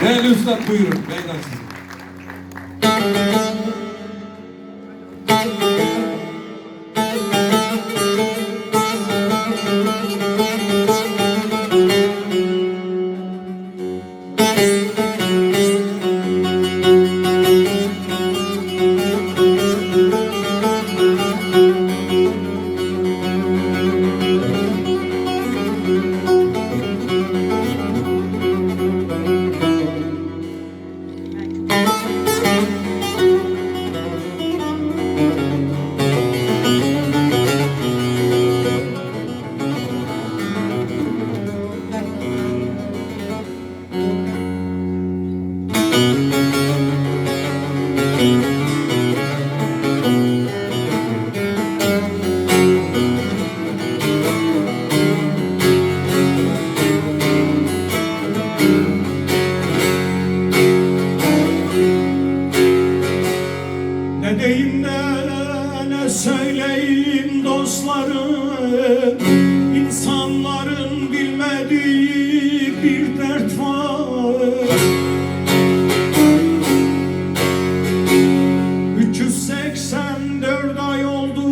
Değerli üstad buyurun. Meydan sizin. Ne dostlarım İnsanların bilmediği bir dert var. 384 ay oldu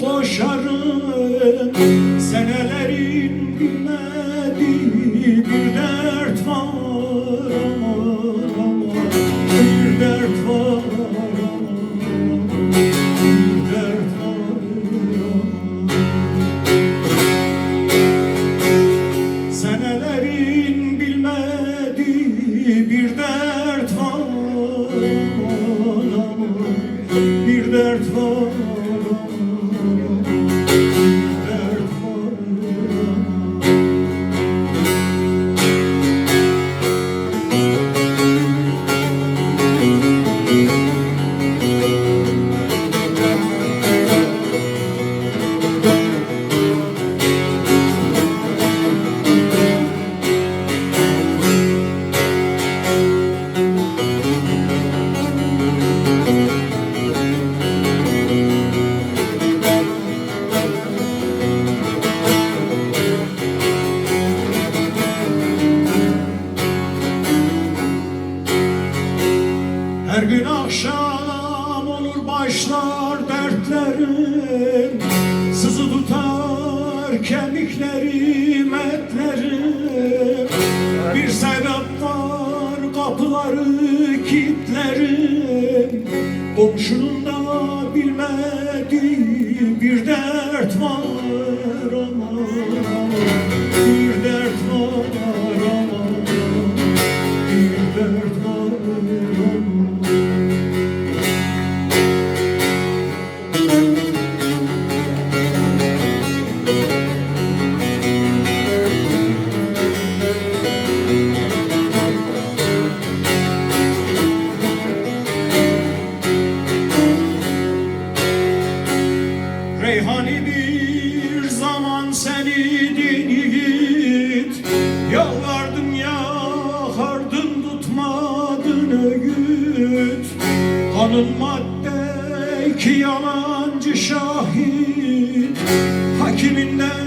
koşarım Senelerin bilmediği Bir dert dertlerim Sızı tutar kemiklerim etlerim. Bir sebep var kapıları kilitlerim. Komşunun da bilmediği bir dert var aman yiğidin yiğit Yalvardım yakardım tutmadın öğüt. Kanın madde ki yalancı şahit Hakiminden